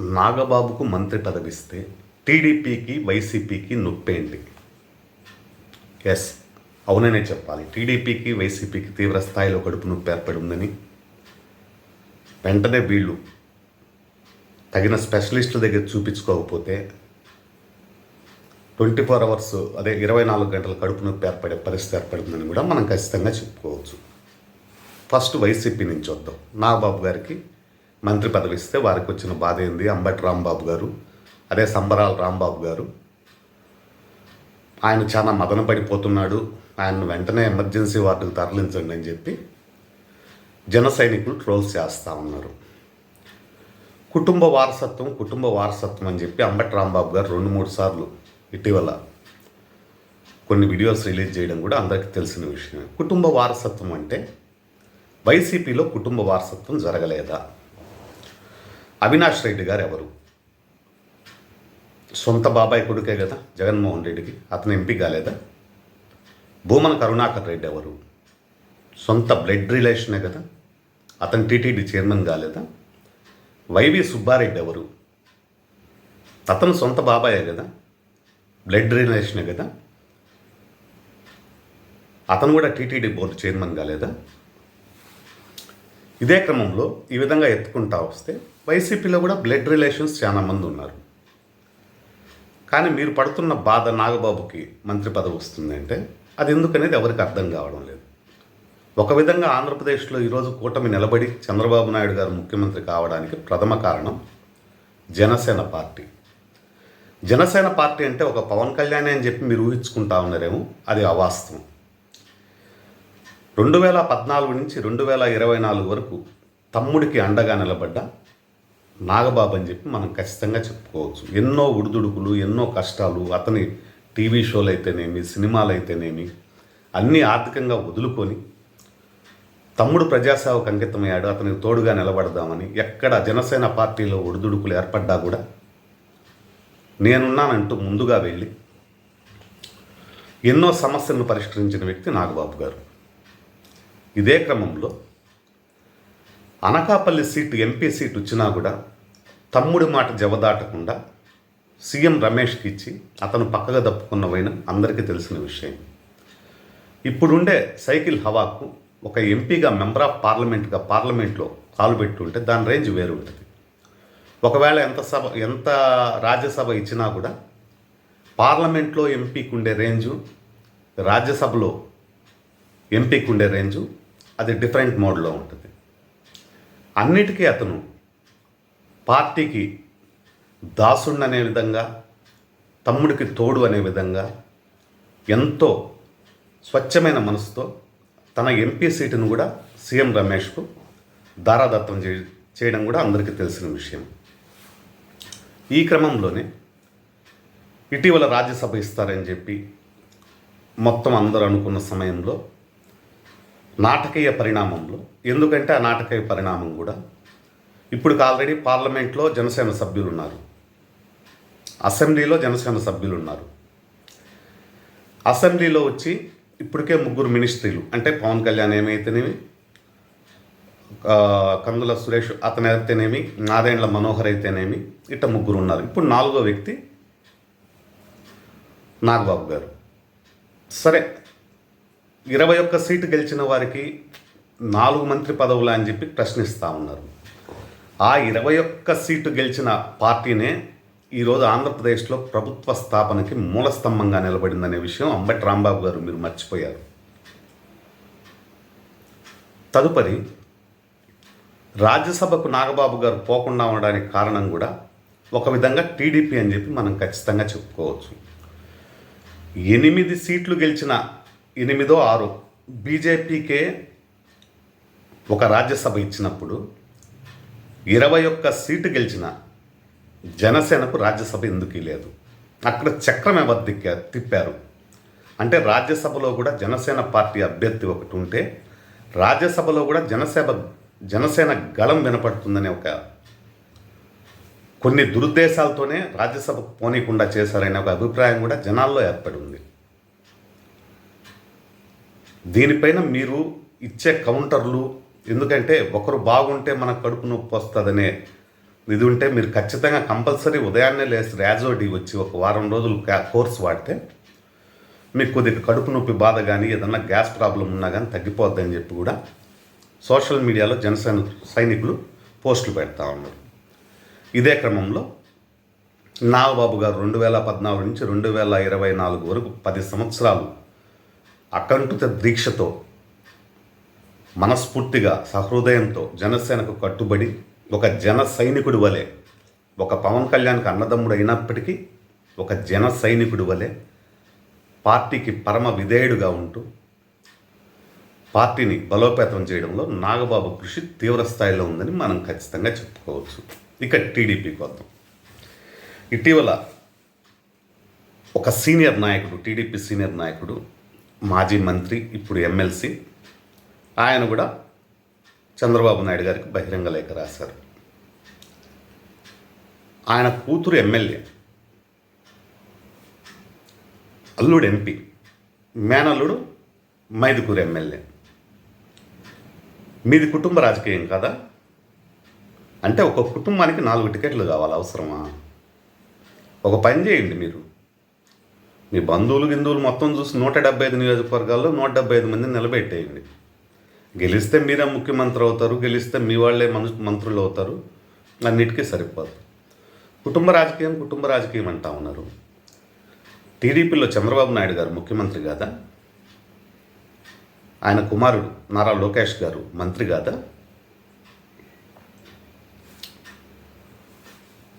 నాగబాబుకు మంత్రి పదవిస్తే టీడీపీకి వైసీపీకి నొప్పేంటి? ఎస్ అవుననే చెప్పాలి. టీడీపీకి వైసీపీకి తీవ్ర స్థాయిలో కడుపు నొప్పి ఏర్పడి ఉందని వెంటనే వీళ్ళు తగిన స్పెషలిస్టుల దగ్గర చూపించుకోకపోతే ట్వంటీ ఫోర్ అవర్స్ అదే ఇరవై నాలుగు గంటల కడుపు నొప్పి ఏర్పడే పరిస్థితి ఏర్పడిందని కూడా మనం ఖచ్చితంగా చెప్పుకోవచ్చు. ఫస్ట్ వైసీపీ నుంచి వద్దాం. నాగబాబు గారికి మంత్రి పదవి ఇస్తే వారికి వచ్చిన బాధ ఏంది? అంబటి రాంబాబు గారు అదే సంబరాల రాంబాబు గారు. ఆయన చాలా మదన పడిపోతున్నాడు. ఆయన వెంటనే ఎమర్జెన్సీ వార్డుకు తరలించండి అని చెప్పి జన సైనికులు ట్రోల్స్ చేస్తూ ఉన్నారు. కుటుంబ వారసత్వం కుటుంబ వారసత్వం అని చెప్పి అంబటి రాంబాబు గారు రెండు మూడు సార్లు ఇటీవల కొన్ని వీడియోస్ రిలీజ్ చేయడం కూడా అందరికీ తెలిసిన విషయమే. కుటుంబ వారసత్వం అంటే వైసీపీలో కుటుంబ వారసత్వం జరగలేదా? అవినాష్ రెడ్డి గారు ఎవరు? సొంత బాబాయ్ కొడుకే కదా జగన్మోహన్ రెడ్డికి అతను ఎంపీ కాలేదా? భూమన కరుణాకర్ రెడ్డి ఎవరు? సొంత బ్లడ్ రిలేషనే కదా? అతను టీటీడీ చైర్మన్ కాలేదా? వైవి సుబ్బారెడ్డి ఎవరు? అతను సొంత బాబాయే కదా? బ్లడ్ రిలేషనే కదా? అతను కూడా టీటీడీ బోర్డు చైర్మన్ కాలేదా? ఇదే క్రమంలో ఈ విధంగా ఎత్తుకుంటా వస్తే వైసీపీలో కూడా బ్లడ్ రిలేషన్స్ చాలా మంది ఉన్నారు. కానీ మీరు పడుతున్న బాధ నాగబాబుకి మంత్రి పదవి వస్తుంది అంటే అది ఎందుకనేది ఎవరికి అర్థం కావడం లేదు. ఒక విధంగా ఆంధ్రప్రదేశ్లో ఈరోజు కూటమి నిలబడి చంద్రబాబు నాయుడు గారు ముఖ్యమంత్రి కావడానికి ప్రథమ కారణం జనసేన పార్టీ. జనసేన పార్టీ అంటే ఒక పవన్ కళ్యాణ్ అని చెప్పి మీరు ఊహించుకుంటా ఉన్నారేమో అది అవాస్తవం. రెండు వేల పద్నాలుగు నుంచి రెండు వేల ఇరవై నాలుగు వరకు తమ్ముడికి అండగా నిలబడ్డ నాగబాబు అని చెప్పి మనం ఖచ్చితంగా చెప్పుకోవచ్చు. ఎన్నో ఉడుదుడుకులు ఎన్నో కష్టాలు అతని టీవీ షోలు అయితేనేమి సినిమాలు అయితేనేమి అన్నీ ఆర్థికంగా వదులుకొని తమ్ముడు ప్రజాసేవకు అంకితమయ్యాడు అతనికి తోడుగా నిలబడదామని ఎక్కడ జనసేన పార్టీలో ఒడిదుడుకులు ఏర్పడ్డా కూడా నేనున్నానంటూ ముందుగా వెళ్ళి ఎన్నో సమస్యలను పరిష్కరించిన వ్యక్తి నాగబాబు గారు. ఇదే క్రమంలో అనకాపల్లి సీటు ఎంపీ సీట్ వచ్చినా కూడా తమ్ముడి మాట జవదాటకుండా సీఎం రమేష్కి ఇచ్చి అతను పక్కగా తప్పుకున్నవైన అందరికీ తెలిసిన విషయం. ఇప్పుడుండే సైకిల్ హవాకు ఒక ఎంపీగా మెంబర్ ఆఫ్ పార్లమెంట్గా పార్లమెంట్లో కాలు పెట్టుంటే దాని రేంజ్ వేరు ఉంటుంది. ఒకవేళ ఎంత సభ ఎంత రాజ్యసభ ఇచ్చినా కూడా పార్లమెంట్లో ఎంపీకి ఉండే రేంజు రాజ్యసభలో ఎంపీకి ఉండే రేంజు అది డిఫరెంట్ మోడ్లో ఉంటుంది. అన్నిటికీ అతను పార్టీకి దాసుణ్ణి అనే విధంగా తమ్ముడికి తోడు అనే విధంగా ఎంతో స్వచ్ఛమైన మనసుతో తన ఎంపీ సీటును కూడా సీఎం రమేష్కు దారాదత్తం చే చేయడం కూడా అందరికీ తెలిసిన విషయం. ఈ క్రమంలోనే ఇటీవల రాజ్యసభ ఇస్తారని చెప్పి మొత్తం అందరూ అనుకున్న సమయంలో నాటకీయ పరిణామంలో ఎందుకంటే ఆ నాటకీయ పరిణామం కూడా ఇప్పుడు ఆల్రెడీ పార్లమెంట్లో జనసేన సభ్యులు ఉన్నారు అసెంబ్లీలో జనసేన సభ్యులు ఉన్నారు అసెంబ్లీలో వచ్చి ఇప్పటికే ముగ్గురు మినిస్ట్రీలు అంటే పవన్ కళ్యాణ్ ఏమైతేనేమి కందుల సురేష్ అతను అయితేనేమి నారాయణల మనోహర్ అయితేనేమి ఇట్ట ముగ్గురు ఉన్నారు. ఇప్పుడు నాలుగో వ్యక్తి నాగబాబు గారు. సరే ఇరవై ఒక్క సీటు గెలిచిన వారికి నాలుగు మంత్రి పదవులు అని చెప్పి ప్రశ్నిస్తూ ఉన్నారు. ఆ ఇరవై ఒక్క సీటు గెలిచిన పార్టీనే ఈరోజు ఆంధ్రప్రదేశ్లో ప్రభుత్వ స్థాపనకి మూలస్తంభంగా నిలబడిందనే విషయం అంబటి రాంబాబు గారు మీరు మర్చిపోయారు. తదుపరి రాజ్యసభకు నాగబాబు గారు పోకుండా ఉండడానికి కారణం కూడా ఒక విధంగా టీడీపీ అని చెప్పి మనం ఖచ్చితంగా చెప్పుకోవచ్చు. ఎనిమిది సీట్లు గెలిచిన ఎనిమిదో ఆరు. బీజేపీకే ఒక రాజ్యసభ ఇచ్చినప్పుడు ఇరవై ఒక్క సీటు గెలిచిన జనసేనకు రాజ్యసభ ఎందుకు లేదు అక్కడ చక్రం ఎవరు దిక్కా తిప్పారు? అంటే రాజ్యసభలో కూడా జనసేన పార్టీ అభ్యర్థి ఒకటి ఉంటే రాజ్యసభలో కూడా జనసేన జనసేన గళం వినపడుతుందనే ఒక కొన్ని దురుద్దేశాలతోనే రాజ్యసభకు పోనీకుండా చేశారనే ఒక అభిప్రాయం కూడా జనాల్లో ఏర్పడి ఉంది. దీనిపైన మీరు ఇచ్చే కౌంటర్లు ఎందుకంటే ఒకరు బాగుంటే మన కడుపు నొప్పి వస్తుందనే ఇది ఉంటే మీరు ఖచ్చితంగా కంపల్సరీ ఉదయాన్నే లేచి ర్యాజోడి వచ్చి ఒక వారం రోజులు కోర్స్ వాడితే మీకు కొద్దిగా కడుపు నొప్పి బాధ కానీ ఏదన్నా గ్యాస్ ప్రాబ్లం ఉన్నా కానీ తగ్గిపోద్దని చెప్పి కూడా సోషల్ మీడియాలో జనసేన సైనికులు పోస్టులు పెడతా ఉన్నారు. ఇదే క్రమంలో నాగబాబు గారు రెండు వేల పద్నాలుగు నుంచి రెండు వేల ఇరవై నాలుగు వరకు పది సంవత్సరాలు అకంఠిత దీక్షతో మనస్ఫూర్తిగా సహృదయంతో జనసేనకు కట్టుబడి ఒక జన సైనికుడి వలె ఒక పవన్ కళ్యాణ్కి అన్నదమ్ముడు అయినప్పటికీ ఒక జన సైనికుడి వలె పార్టీకి పరమ విధేయుడుగా ఉంటూ పార్టీని బలోపేతం చేయడంలో నాగబాబు కృషి తీవ్రస్థాయిలో ఉందని మనం ఖచ్చితంగా చెప్పుకోవచ్చు. ఇక టీడీపీకి వద్దాం. ఇటీవల ఒక సీనియర్ నాయకుడు టీడీపీ సీనియర్ నాయకుడు మాజీ మంత్రి ఇప్పుడు ఎమ్మెల్సీ. ఆయన కూడా చంద్రబాబు నాయుడు గారికి బహిరంగ లేఖ రాశారు. ఆయన కూతురు ఎమ్మెల్యే అల్లుడు ఎంపీ మేనల్లుడు మైదుకూరు ఎమ్మెల్యే. మీది కుటుంబ రాజకీయం కదా? అంటే ఒక కుటుంబానికి నాలుగు టికెట్లు కావాలి అవసరమా? ఒక పని చేయండి మీరు. మీ బంధువులు గిందువులు మొత్తం చూసి నూట డెబ్బై ఐదు నియోజకవర్గాల్లో నూట డెబ్బై ఐదు మందిని నిలబెట్టేయండి. గెలిస్తే మీరే ముఖ్యమంత్రి అవుతారు గెలిస్తే మీ వాళ్ళే మను మంత్రులు అవుతారు అన్నిటికీ సరిపోదు. కుటుంబ రాజకీయం కుటుంబ రాజకీయం అంటా ఉన్నారు. టీడీపీలో చంద్రబాబు నాయుడు గారు ముఖ్యమంత్రి కాదా? ఆయన కుమారుడు నారా లోకేష్ గారు మంత్రి కాదా?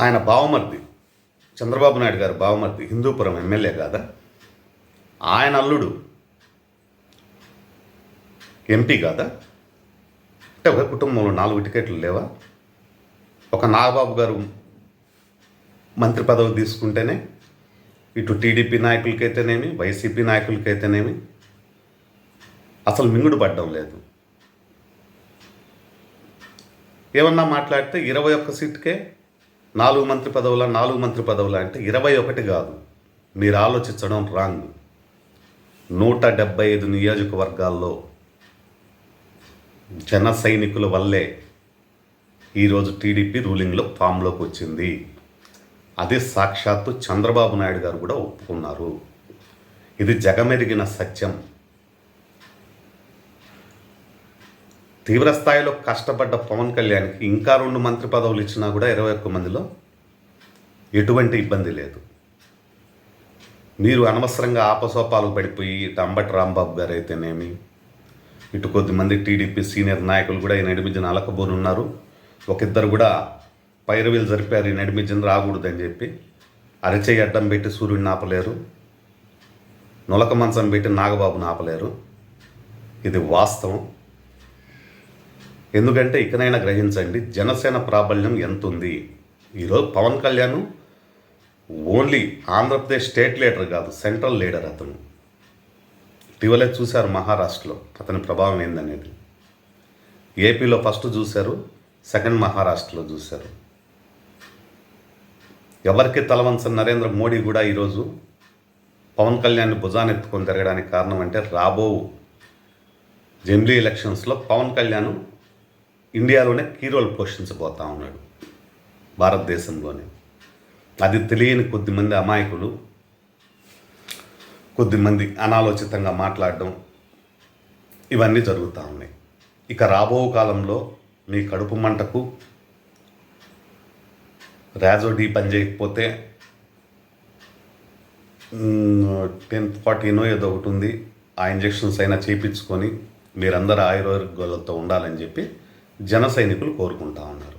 ఆయన బావమర్ది చంద్రబాబు నాయుడు గారు బావమర్తి హిందూపురం ఎమ్మెల్యే కాదా? ఆయన అల్లుడు ఎంపీ కాదా? అంటే ఒక కుటుంబంలో నాలుగు టికెట్లు లేవా? ఒక నాగబాబు గారు మంత్రి పదవి తీసుకుంటేనే ఇటు టీడీపీ నాయకులకైతేనేమి వైసీపీ నాయకులకైతేనేమి అసలు మింగుడు పడ్డం లేదు. ఏమన్నా మాట్లాడితే ఇరవై ఒక్క సీట్కే నాలుగు మంత్రి పదవుల నాలుగు మంత్రి పదవుల అంటే ఇరవై ఒకటి కాదు. మీరు ఆలోచించడం రాంగ్. నూట డెబ్బై ఐదు నియోజకవర్గాల్లో జన సైనికుల వల్లే ఈరోజు టీడీపీ రూలింగ్లో ఫామ్లోకి వచ్చింది. అదే సాక్షాత్తు చంద్రబాబు నాయుడు గారు కూడా ఒప్పుకున్నారు. ఇది జగమెరిగిన సత్యం. తీవ్ర స్థాయిలో కష్టపడ్డ పవన్ కళ్యాణ్కి ఇంకా రెండు మంత్రి పదవులు ఇచ్చినా కూడా ఇరవై ఒక్క మందిలో ఎటువంటి ఇబ్బంది లేదు. మీరు అనవసరంగా ఆపసోపాలు పడిపోయి ఇటు అంబటి రాంబాబు గారు అయితేనేమి ఇటు కొద్దిమంది టీడీపీ సీనియర్ నాయకులు కూడా ఈ నడిమిజన అలకబోరు ఉన్నారు ఒకిద్దరు కూడా పైరవీలు జరిపారు ఈ నడిమిజన రాకూడదని చెప్పి అరచేయి అడ్డం పెట్టి సూర్యుడిని ఆపలేరు నులక మంచం పెట్టి నాగబాబుని ఆపలేరు. ఇది వాస్తవం. ఎందుకంటే ఇకనైనా గ్రహించండి జనసేన ప్రాబల్యం ఎంత ఉంది ఈరోజు Pawan Kalyan only Andhra Pradesh state leader కాదు సెంట్రల్ లీడర్ అతను. ఇటీవలే చూశారు మహారాష్ట్రలో అతని ప్రభావం ఏందనేది. ఏపీలో ఫస్ట్ చూశారు సెకండ్ మహారాష్ట్రలో చూశారు. ఎవరికి తలవంచని నరేంద్ర మోడీ కూడా ఈరోజు పవన్ కళ్యాణ్ భుజాన్ని ఎత్తుకొని తిరగడానికి కారణం అంటే రాబో జమిలీ ఎలక్షన్స్లో పవన్ కళ్యాణ్ ఇండియాలోనే కీ రోల్ పోషించబోతా ఉన్నాడు. భారతదేశంలోనే. అది తెలియని కొద్దిమంది అమాయకులు కొద్దిమంది అనాలోచితంగా మాట్లాడడం ఇవన్నీ జరుగుతూ ఉన్నాయి. ఇక రాబో కాలంలో మీ కడుపు మంటకు రాజో డీ పని చేయకపోతే టెన్ ఫార్టీనో ఏదో ఒకటి ఉంది. ఆ ఇంజెక్షన్స్ అయినా చేయించుకొని మీరందరూ ఆయుర్వేదికలతో ఉండాలని చెప్పి జన సైనికులు కోరుకుంటా ఉన్నారు.